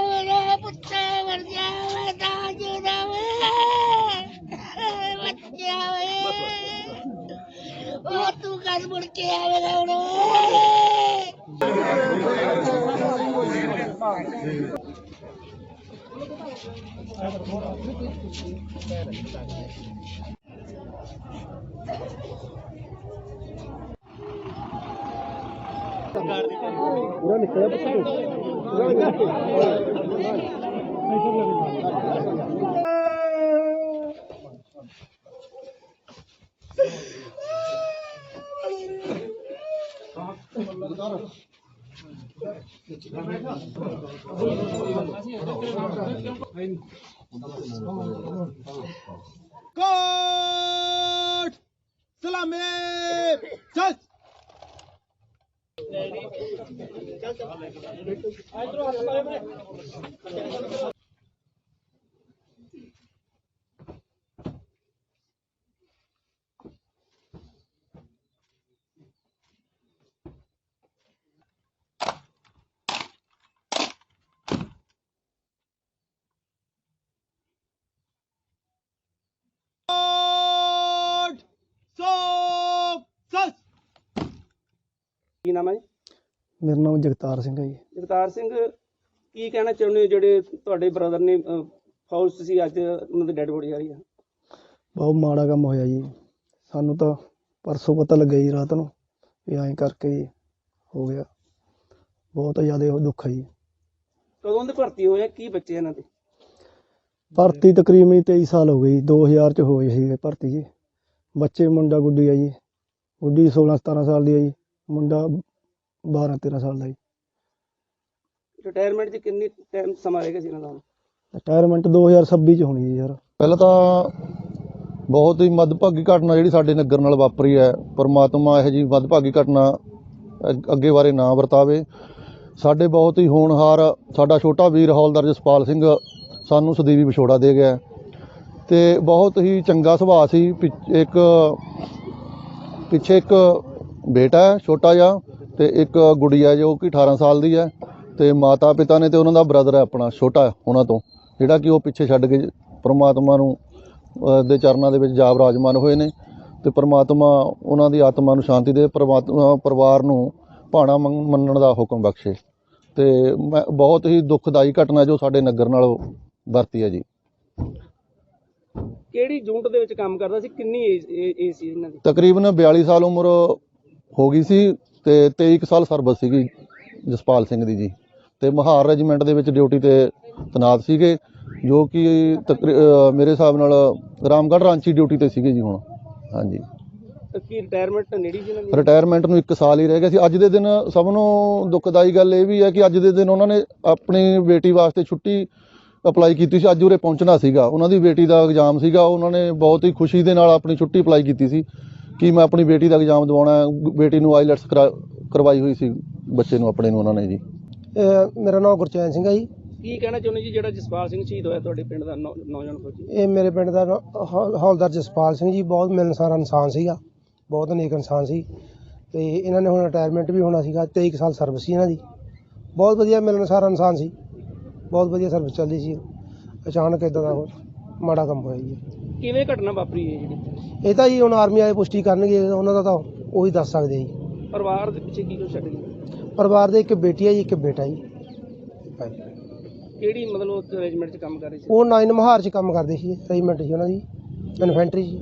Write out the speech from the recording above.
ਮੇਰਾ ਪੁੱਤਰ ਮਰ ਜਾਵੇ ਤਾਂ ਜੁਦਾ ਵੇ ਬੱਚਾ ਵੇ ਉਹ 入ってます。ਕੀ ਨਾਮ ਹੈ ਜੀ? ਮੇਰਾ ਨਾਮ ਜਗਤਾਰ ਸਿੰਘ ਹੈ ਜੀ। ਜਗਤਾਰ ਸਿੰਘ ਕੀ ਕਹਿਣਾ ਚਾਹੁੰਦੇ ਹੋ ਜਿਹੜੇ ਤੁਹਾਡੇ ਬ੍ਰਦਰ ਨੇ ਫੌਜ ਸੀ ਅੱਜ ਉਹਨਾਂ ਦੀ ਡੈੱਡ ਬੋਡੀ ਆ ਰਹੀ ਆ? ਬਹੁਤ ਮਾੜਾ ਕੰਮ ਹੋਇਆ ਜੀ। ਸਾਨੂੰ ਤਾਂ ਪਰਸੋਂ ਪਤਾ ਲੱਗਿਆ ਜੀ ਰਾਤ ਨੂੰ ਵੀ ਐਂ ਕਰਕੇ ਜੀ ਹੋ ਗਿਆ। ਬਹੁਤ ਜ਼ਿਆਦਾ ਦੁੱਖ ਹੈ ਜੀ। ਕਦੋਂ ਦੇ ਭਰਤੀ ਹੋਏ ਆ ਕੀ ਬੱਚੇ ਇਹਨਾਂ ਦੇ? ਭਰਤੀ ਤਕਰੀਬਨ 23 ਸਾਲ ਹੋ ਗਏ ਜੀ। 2000 ਚ ਹੋਏ ਸੀਗੇ ਭਰਤੀ ਜੀ। ਬੱਚੇ ਮੁੰਡਾ ਗੁੱਡੀ ਆ ਜੀ। ਗੁੱਡੀ 16 17 ਸਾਲ ਦੀ ਆ ਜੀ। ਮੁੰਡਾ 12 13 ਸਾਲ ਦਾ ਜੀ। ਰਿਟਾਇਰਮੈਂਟ 'ਚ ਕਿੰਨੀ ਟਾਈਮ ਸਮਾਂ ਰਹੇਗਾ ਸੀ ਇਹਨਾਂ ਦਾ? ਹੁਣ? ਰਿਟਾਇਰਮੈਂਟ 2026 ਚ ਹੋਣੀ ਜੀ ਯਾਰ। ਪਹਿਲਾਂ ਤਾਂ ਬਹੁਤ ਹੀ ਮੱਦਭਾਗੀ ਘਟਨਾ ਜਿਹੜੀ ਸਾਡੇ ਨਗਰ ਨਾਲ ਵਾਪਰੀ ਹੈ। ਪਰਮਾਤਮਾ ਇਹੋ ਜੀ ਮੱਦਭਾਗੀ ਘਟਨਾ ਅ- ਅੱਗੇ ਬਾਰੇ ਨਾ ਵਰਤਾਵੇ। ਸਾਡੇ ਬਹੁਤ ਹੀ ਹੋਣਹਾਰ ਸਾਡਾ ਛੋਟਾ ਵੀਰ ਹੌਲਦਾਰ ਜਸਪਾਲ ਸਿੰਘ ਸਾਨੂੰ ਸਦੀਵੀ ਵਿਛੋੜਾ ਦੇ ਗਿਆ। ਤੇ ਬਹੁਤ ਹੀ ਚੰਗਾ ਸੁਭਾਅ ਸੀ। ਪਿੱਛ- ਇੱਕ ਪਿੱਛੇ ਇੱਕ ਬੇਟਾ ਹੈ ਛੋਟਾ ਜਿਹਾ ਤੇ ਇੱਕ ਗੁੜੀਆ ਜੋ ਕਿ 18 ਸਾਲ ਦੀ ਹੈ ਤੇ ਮਾਤਾ ਪਿਤਾ ਨੇ ਤੇ ਉਹਨਾਂ ਦਾ ਬ੍ਰਦਰ ਹੈ ਆਪਣਾ ਛੋਟਾ ਉਹਨਾਂ ਤੋਂ ਜਿਹੜਾ ਕਿ ਉਹ ਪਿੱਛੇ ਛੱਡ ਕੇ ਪ੍ਰਮਾਤਮਾ ਨੂੰ ਦੇ ਚਰਨਾਂ ਦੇ ਵਿੱਚ ਜਾ ਵਿਰਾਜਮਾਨ ਹੋਏ ਨੇ ਤੇ ਪ੍ਰਮਾਤਮਾ ਉਹਨਾਂ ਦੀ ਆਤਮਾ ਨੂੰ ਸ਼ਾਂਤੀ ਦੇ ਪ੍ਰਮਾਤਮਾ ਪਰਿਵਾਰ ਨੂੰ ਭਾਣਾ ਮੰਨ- ਮੰਨਣ ਦਾ ਹੁਕਮ ਬਖਸ਼ੇ। ਤੇ ਮੈਂ ਬਹੁਤ ਹੀ ਦੁਖਦਾਈ ਘਟਨਾ ਜੋ ਸਾਡੇ ਨਗਰ ਨਾਲ ਵਰਤੀ ਹੈ ਜੀ। ਕਿਹੜੀ ਯੂਨਿਟ ਦੇ ਵਿੱਚ ਕੰਮ ਕਰਦਾ ਸੀ? ਕਿੰਨੀ ਏਜ ਸੀ ਇਹਨਾਂ ਦੀ? ਤਕਰੀਬਨ 42 ਸਾਲ ਉਮਰ ਹੋ ਗਈ ਸੀ ਤੇ 23 ਕੁ ਸਾਲ ਸਰਵਿਸ ਸੀਗੀ ਜਸਪਾਲ ਸਿੰਘ ਦੀ ਜੀ। ਤੇ ਮਹਾਰ ਰੈਜੀਮੈਂਟ ਦੇ ਵਿੱਚ ਡਿਊਟੀ ਤੇ ਤੈਨਾਤ ਸੀਗੇ ਜੋ ਕਿ ਤਕਰੀ- ਮੇਰੇ ਹਿਸਾਬ ਨਾਲ ਰਾਮਗੜ੍ਹ ਰਾਂਚੀ ਡਿਊਟੀ ਤੇ ਸੀਗੇ ਜੀ ਹੁਣ। ਹਾਂਜੀ। ਕੀ ਰਿਟਾਇਰਮੈਂਟ ਨੇੜੀ ਸੀ ਦੀ? ਰਿਟਾਇਰਮੈਂਟ ਨੂੰ 1 ਸਾਲ ਹੀ ਰਹਿ ਗਿਆ ਸੀ। ਅੱਜ ਦੇ ਦਿਨ ਸਭ ਨੂੰ ਦੁਖਦਾਈ ਗੱਲ ਇਹ ਵੀ ਹੈ ਕਿ ਅੱਜ ਦੇ ਦਿਨ ਉਹਨਾਂ ਨੇ ਆਪਣੀ ਬੇਟੀ ਵਾਸਤੇ ਛੁੱਟੀ ਅਪਲਾਈ ਕੀਤੀ ਸੀ। ਅੱਜ ਉਰੇ ਪਹੁੰਚਣਾ ਸੀਗਾ। ਉਹਨਾਂ ਦੀ ਬੇਟੀ ਦਾ ਐਗਜ਼ਾਮ ਸੀਗਾ। ਉਹਨਾਂ ਨੇ ਬਹੁਤ ਹੀ ਖੁਸ਼ੀ ਦੇ ਨਾਲ ਆਪਣੀ ਛੁੱਟੀ ਅਪਲਾਈ ਕੀਤੀ ਸੀ। ਕਿ ਮੈਂ ਆਪਣੀ ਬੇਟੀ ਦਾ ਐਗਜ਼ਾਮ ਦਿਵਾਉਣਾ ਹੈ। ਬੇਟੀ ਨੂੰ ਆਈਲੈਟਸ ਕਰਵਾਈ ਹੋਈ ਸੀ ਬੱਚੇ ਨੂੰ ਆਪਣੇ ਨੂੰ ਉਹਨਾਂ ਨੇ ਜੀ। ਇਹ ਮੇਰਾ ਨਾਮ ਗੁਰਚੈਨ ਸਿੰਘ ਹੈ ਜੀ। ਕੀ ਕਹਿਣਾ ਚਾਹੁੰਦੇ ਜੀ? ਜਿਹੜਾ ਜਸਪਾਲ ਸਿੰਘ ਸ਼ਹੀਦ ਹੋਇਆ ਤੁਹਾਡੇ ਪਿੰਡ ਦਾ ਨੌ- ਨੌਜਵਾਨ ਫੌਜੀ? ਇਹ ਮੇਰੇ ਪਿੰਡ ਦਾ ਨ- ਹੌਲਦਾਰ ਜਸਪਾਲ ਸਿੰਘ ਜੀ ਬਹੁਤ ਮਿਲਣਸਾਰ ਇਨਸਾਨ ਸੀਗਾ। ਬਹੁਤ ਨੇਕ ਇਨਸਾਨ ਸੀ। ਤੇ ਇਹਨਾਂ ਨੇ ਹੁਣ ਰਿਟਾਇਰਮੈਂਟ ਵੀ ਹੋਣਾ ਸੀਗਾ। 23 ਕੁ ਸਾਲ ਸਰਵਿਸ ਸੀ ਇਹਨਾਂ ਦੀ। ਬਹੁਤ ਵਧੀਆ ਮਿਲਣਸਾਰ ਇਨਸਾਨ ਸੀ। ਬਹੁਤ ਵਧੀਆ ਸਰਵਿਸ ਚੱਲਦੀ ਸੀ। ਅਚਾਨਕ ਇਦਾਂ ਦਾ ਮਾੜਾ ਕੰਮ ਹੋਇਆ ਜੀ। ਕਿਵੇਂ ਘਟਨਾ ਵਾਪਰੀ ਹੈ ਜਿਹੜੀ? ਇਹ ਤਾਂ ਜੀ ਹੁਣ ਆਰਮੀ ਵਾਲੇ ਪੁਸ਼ਟੀ ਕਰਨਗੇ ਉਹਨਾਂ ਦਾ ਤਾਂ ਉਹੀ ਦੱਸ ਸਕਦੇ ਜੀ। ਪਰਿਵਾਰ ਦੇ ਪਿੱਛੇ ਕੀ ਕੁਛ ਛੱਡ ਗਏ? ਪਰਿਵਾਰ ਦੇ ਇੱਕ ਬੇਟੀ ਹੈ ਜੀ ਇੱਕ ਬੇਟਾ ਜੀ। ਕਿਹੜੀ ਮਤਲਬ ਰੈਜੀਮੈਂਟ 'ਚ ਕੰਮ ਕਰ ਰਹੇ ਸੀ? ਉਹ ਨਾਈਨ ਮਹਾਰ ਚ ਕੰਮ ਕਰਦੇ ਸੀ ਰੈਜੀਮੈਂਟ ਸੀ ਉਹਨਾਂ ਦੀ ਇਨਫੈਂਟਰੀ ਸੀ